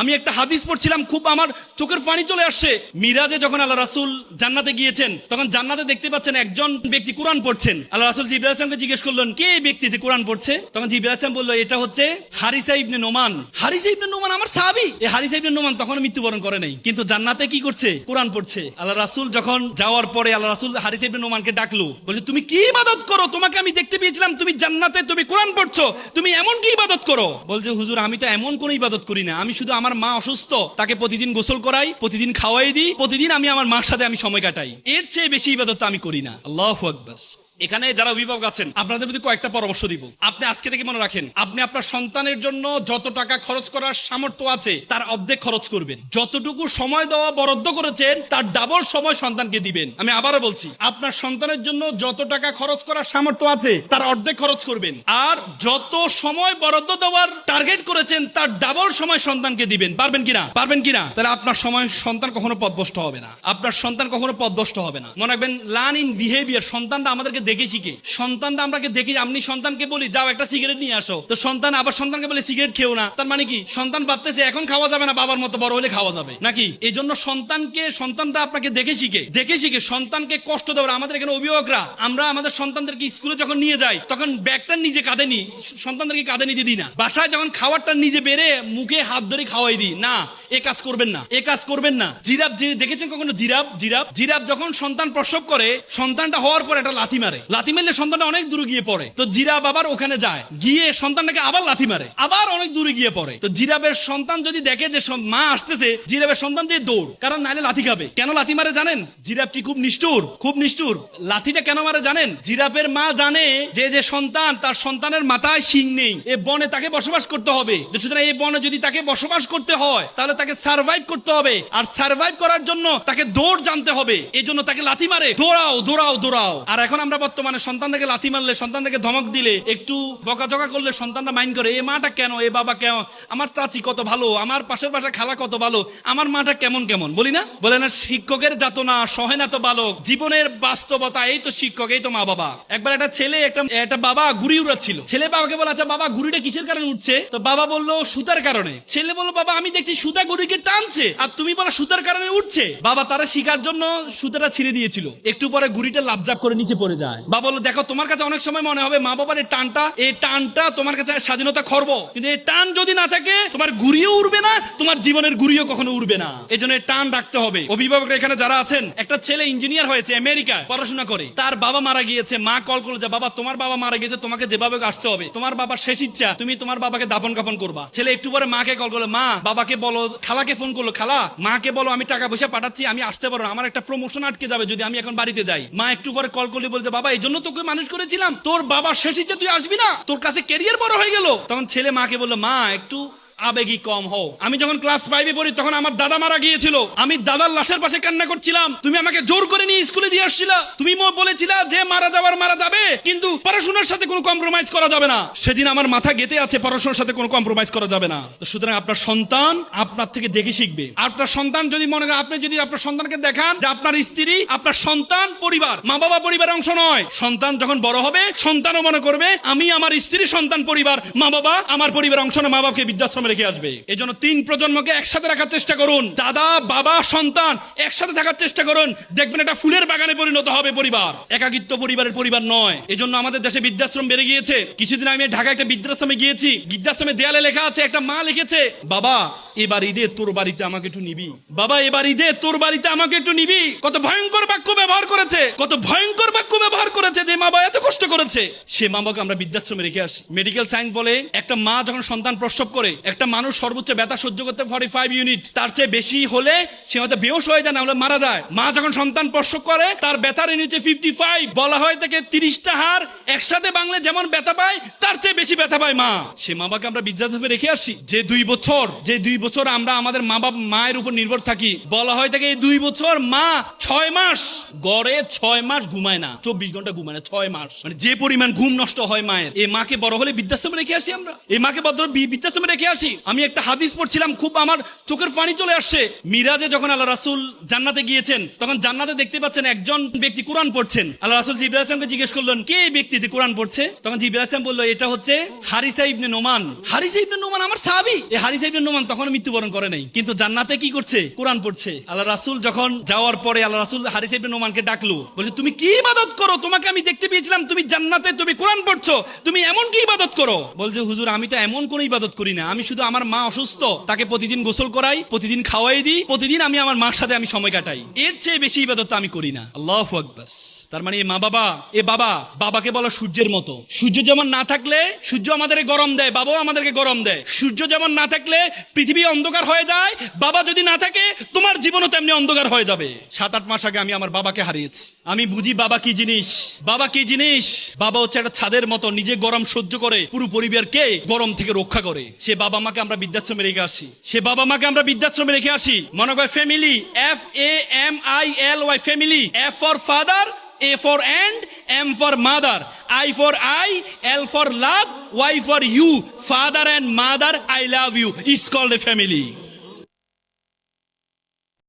আমি একটা হাদিস পড়ছিলাম খুব আমার চোখের পানি চলে আসছে মিরাজে যখন আল্লাহ রাসুল জান্নাতে গিয়েছেন তখন জান্নাতে দেখতে পাচ্ছেন একজন ব্যক্তি কোরআন পড়ছেন আল্লাহ রাসুল জিবির আসলামকে জিজ্ঞেস করলেন কে এই ব্যক্তি কোরআন পড়ছে তখন জিবির আসলাম বললো এটা হচ্ছে হারিসা ইবনে নোমান হারিসা ইবনে নোমান আমার সাহাবি এই হারিসা ইবনে নোমান তখন মৃত্যুবরণ করে নাই কিন্তু জান্নাতে কি করছে কোরআন পড়ছে আল্লাহ রাসুল যখন যাওয়ার পরে আল্লাহ রাসুল হারিসা ইবনে নোমানকে ডাকলো বলছে তুমি কি ইবাদত করো তোমাকে আমি দেখতে পেয়েছিলাম তুমি জান্নাতে তুমি কোরআন পড়ছো তুমি এমন কি ইবাদত করো বলছে হুজুর আমি তো এমন কোন ইবাদত করি না আমি শুধু আমার আমার মা অসুস্থ তাকে প্রতিদিন গোসল করাই প্রতিদিন খাওয়াই দিই প্রতিদিন আমি আমার মার সাথে আমি সময় কাটাই এর চেয়ে বেশি ইবাদত আমি করি না আল্লাহ আকবাস এখানে যারা অভিভাবক আছেন আপনাদের প্রতি কয়েকটা পরামর্শ দিব আপনি আজকে থেকে মনে রাখেন আপনি আপনার সন্তানের জন্য যত টাকা খরচ করার সামর্থ্য আছে তার অর্ধেক খরচ করবেন যতটুকু সময় দেওয়া বরাদ্দ করেছেন তার ডাবল সময় সন্তানকে দিবেন আমি আবারও বলছি আপনার সন্তানের জন্য যত টাকা খরচ করার সামর্থ্য আছে তার অর্ধেক খরচ করবেন আর যত সময় বরাদ্দ দেওয়ার টার্গেট করেছেন তার ডাবল সময় সন্তানকে দিবেন পারবেন কিনা পারবেন কিনা তাহলে আপনার সময় সন্তান কখনো পদভস্ত হবে না আপনার সন্তান কখনো পদভস্ত হবে না মনে রাখবেন লার্ন ইন বিহেভিয়ার সন্তানটা আমাদেরকে দেখেছি কি সন্তানটা আমরাকে দেখি আপনি সন্তানকে বলি যাও একটা সিগারেট নিয়ে আসো তো সন্তান আবার সন্তানকে বলে সিগারেট খেও না তার মানে কি সন্তান ভাবতেছে এখন খাওয়া যাবে না বাবার মতো বড় হলে খাওয়া যাবে নাকি এই জন্য সন্তানকে সন্তানটা আপনাকে দেখে শিখে দেখে শিখে সন্তানকে কষ্ট দেওয়ার আমাদের এখানে অভিভাবকরা আমরা আমাদের সন্তানদেরকে স্কুলে যখন নিয়ে যাই তখন ব্যাগটা নিজে কাঁধে নি সন্তানদেরকে কাঁধে নিতে দিই না বাসায় যখন খাবারটা নিজে বেড়ে মুখে হাত ধরে খাওয়াই দিই না এ কাজ করবেন না এ কাজ করবেন না জিরাপ দেখেছেন কখনো জিরাপ জিরাপ জিরাপ যখন সন্তান প্রসব করে সন্তানটা হওয়ার পর একটা লাথি মারে মারে লাথি মারলে সন্তানটা অনেক দূরে গিয়ে পড়ে তো জিরা বাবার ওখানে যায় গিয়ে সন্তানটাকে আবার লাথি মারে আবার অনেক দূরে গিয়ে পড়ে তো জিরাবের সন্তান যদি দেখে যে মা আসতেছে জিরাবের সন্তান যে দৌড় কারণ নাইলে লাথি খাবে কেন লাথি মারে জানেন জিরাব কি খুব নিষ্ঠুর খুব নিষ্ঠুর লাথিটা কেন মারে জানেন জিরাবের মা জানে যে যে সন্তান তার সন্তানের মাথায় শিং নেই এ বনে তাকে বসবাস করতে হবে সুতরাং এই বনে যদি তাকে বসবাস করতে হয় তাহলে তাকে সার্ভাইভ করতে হবে আর সার্ভাইভ করার জন্য তাকে দৌড় জানতে হবে এজন্য তাকে লাথি মারে দৌড়াও দৌড়াও দৌড়াও আর এখন আমরা বর্তমানে সন্তানটাকে লাথি মারলে সন্তানটাকে ধমক দিলে একটু বকাঝকা করলে সন্তানটা মাইন্ড করে এ মাটা কেন এ বাবা কেন আমার চাচি কত ভালো আমার পাশের পাশে খালা কত ভালো আমার মাটা কেমন কেমন বলি না বলে না শিক্ষকের যাতনা সহে না তো বালক জীবনের বাস্তবতা এই তো শিক্ষক এই তো মা বাবা একবার একটা ছেলে একটা একটা বাবা গুড়ি উড়াচ্ছিল ছেলে বাবাকে বলা আচ্ছা বাবা গুড়িটা কিসের কারণে উঠছে তো বাবা বললো সুতার কারণে ছেলে বললো বাবা আমি দেখছি সুতা গুড়িকে টানছে আর তুমি বলো সুতার কারণে উঠছে বাবা তারা শিকার জন্য সুতাটা ছিঁড়ে দিয়েছিল একটু পরে গুড়িটা লাভজাপ করে নিচে পড়ে যায় নয় বা বলো দেখো তোমার কাছে অনেক সময় মনে হবে মা বাবার এই টানটা এই টানটা তোমার কাছে স্বাধীনতা খরব কিন্তু এই টান যদি না থাকে তোমার ঘুরিয়ে উঠবে না তোমার জীবনের ঘুরিয়ে কখনো উঠবে না এই জন্য টান রাখতে হবে অভিভাবক এখানে যারা আছেন একটা ছেলে ইঞ্জিনিয়ার হয়েছে আমেরিকায় পড়াশোনা করে তার বাবা মারা গিয়েছে মা কল করলো যে বাবা তোমার বাবা মারা গিয়েছে তোমাকে যেভাবে আসতে হবে তোমার বাবার শেষ ইচ্ছা তুমি তোমার বাবাকে দাপন কাপন করবা ছেলে একটু পরে মাকে কল করলো মা বাবাকে বলো খালাকে ফোন করলো খালা মাকে বলো আমি টাকা পয়সা পাঠাচ্ছি আমি আসতে পারো আমার একটা প্রমোশন আটকে যাবে যদি আমি এখন বাড়িতে যাই মা একটু পরে কল করলে বলছে বাবা বাবা এই জন্য তোকে মানুষ করেছিলাম তোর বাবা শেষ ইচ্ছে তুই আসবি না তোর কাছে কেরিয়ার বড় হয়ে গেল তখন ছেলে মাকে বললো মা একটু আবেগী কম হও আমি যখন ক্লাস ফাইভে পড়ি তখন আমার দাদা মারা গিয়েছিল আমি দাদার লাশের পাশে কান্না করছিলাম তুমি আমাকে জোর করে নিয়ে স্কুলে দিয়ে আসছিল তুমি বলেছিলা যে মারা যাওয়ার মারা যাবে কিন্তু পড়াশোনার সাথে কোনো কম্প্রোমাইজ করা যাবে না সেদিন আমার মাথা গেতে আছে পড়াশোনার সাথে কোনো কম্প্রোমাইজ করা যাবে না সুতরাং আপনার সন্তান আপনার থেকে দেখে শিখবে আপনার সন্তান যদি মনে করেন আপনি যদি আপনার সন্তানকে দেখান যে আপনার স্ত্রী আপনার সন্তান পরিবার মা বাবা পরিবারের অংশ নয় সন্তান যখন বড় হবে সন্তানও মনে করবে আমি আমার স্ত্রী সন্তান পরিবার মা বাবা আমার পরিবার অংশ নয় মা বাবাকে বৃদ্ধাশ্রমে রেখে আসবে এই জন্য তিন প্রজন্মকে একসাথে রাখার চেষ্টা করুন দাদা বাবা সন্তান একসাথে থাকার চেষ্টা করুন দেখবেন এটা ফুলের বাগানে পরিণত হবে পরিবার একাকিত্ব পরিবারের পরিবার নয় জন্য আমাদের দেশে বৃদ্ধাশ্রম বেড়ে গিয়েছে কিছুদিন আমি ঢাকা একটা বৃদ্ধাশ্রমে গিয়েছি বৃদ্ধাশ্রমে দেয়ালে লেখা আছে একটা মা লিখেছে বাবা এবার ঈদে তোর বাড়িতে আমাকে একটু নিবি বাবা এবার ঈদে তোর বাড়িতে আমাকে একটু নিবি কত ভয়ঙ্কর বাক্য ব্যবহার করেছে কত ভয়ঙ্কর বাক্য ব্যবহার করেছে যে মা বাবা এত কষ্ট করেছে সে মা বাবাকে আমরা বৃদ্ধাশ্রমে রেখে আসি মেডিকেল সায়েন্স বলে একটা মা যখন সন্তান প্রসব করে একটা মানুষ সর্বোচ্চ ব্যথা সহ্য করতে ফর্টি ফাইভ ইউনিট তার চেয়ে বেশি হলে সে হয়তো বেহস হয়ে যায় না হলে মারা যায় মা যখন সন্তান প্রসব করে তার ব্যথার নিচে ফিফটি ফাইভ বলা হয় তাকে তিরিশটা হার একসাথে বাংলা যেমন ব্যথা পায় তার চেয়ে বেশি ব্যথা পায় মা সে মা বাবাকে আমরা বৃদ্ধাশ্রমে রেখে আসি যে দুই বছর যে দুই বছর আমরা আমাদের মা বাপ মায়ের উপর নির্ভর থাকি বলা হয় থাকে এই দুই বছর মা ছয় মাস গড়ে ছয় মাস ঘুমায় না চব্বিশ ঘন্টা ঘুমায় না ছয় মাস মানে যে পরিমাণ ঘুম নষ্ট হয় মায়ের এই মাকে বড় হলে বৃদ্ধাশ্রমে রেখে আসি আমরা এই মাকে বড় বৃদ্ধাশ্রমে রেখে আসি আমি একটা হাদিস পড়ছিলাম খুব আমার চোখের পানি চলে আসছে মিরাজে যখন আল্লাহ রাসুল জান্নাতে গিয়েছেন তখন জান্নাতে দেখতে পাচ্ছেন একজন ব্যক্তি কোরআন পড়ছেন আল্লাহ রাসুল জিবির আসলামকে জিজ্ঞেস করলেন কে এই ব্যক্তি কোরআন পড়ছে তখন জিবির আসলাম বললো এটা হচ্ছে হারিসা ইবনে নোমান হারিসা ইবনে নোমান আমার সাহাবি এই হারিসা ইবনে নোমান তখন মৃত্যুবরণ করে নাই কিন্তু জান্নাতে কি করছে কোরআন পড়ছে আল্লাহ রাসুল যখন যাওয়ার পরে আল্লাহ রাসুল হারিস নোমানকে ডাকলো বলছে তুমি কি ইবাদত করো তোমাকে আমি দেখতে পেয়েছিলাম তুমি জান্নাতে তুমি কোরআন পড়ছো তুমি এমন কি ইবাদত করো বলছে হুজুর আমি তো এমন কোন ইবাদত করি না আমি শুধু আমার মা অসুস্থ তাকে প্রতিদিন গোসল করাই প্রতিদিন খাওয়াই দিই প্রতিদিন আমি আমার মার সাথে আমি সময় কাটাই এর চেয়ে বেশি ইবাদত আমি করি না আল্লাহ আকবাস তার মানে মা বাবা এ বাবা বাবাকে বলো সূর্যের মতো সূর্য যেমন না থাকলে সূর্য আমাদের গরম দেয় বাবাও আমাদেরকে গরম দেয় সূর্য যেমন না থাকলে পৃথিবী অন্ধকার হয়ে যায় বাবা যদি না থাকে তোমার জীবনও তেমনি অন্ধকার হয়ে যাবে সাত আট মাস আগে আমি আমার বাবাকে হারিয়েছি আমি বুঝি বাবা কি জিনিস বাবা কি জিনিস বাবা হচ্ছে একটা ছাদের মতো নিজে গরম সহ্য করে পুরো পরিবারকে গরম থেকে রক্ষা করে সে বাবা মাকে আমরা বৃদ্ধাশ্রমে রেখে আসি সে বাবা মাকে আমরা বৃদ্ধাশ্রমে রেখে আসি মনে করে family F A M I L Y family F for father A for and M for mother, I for I, L for love, Y for you. Father and mother, I love you. It's called a family.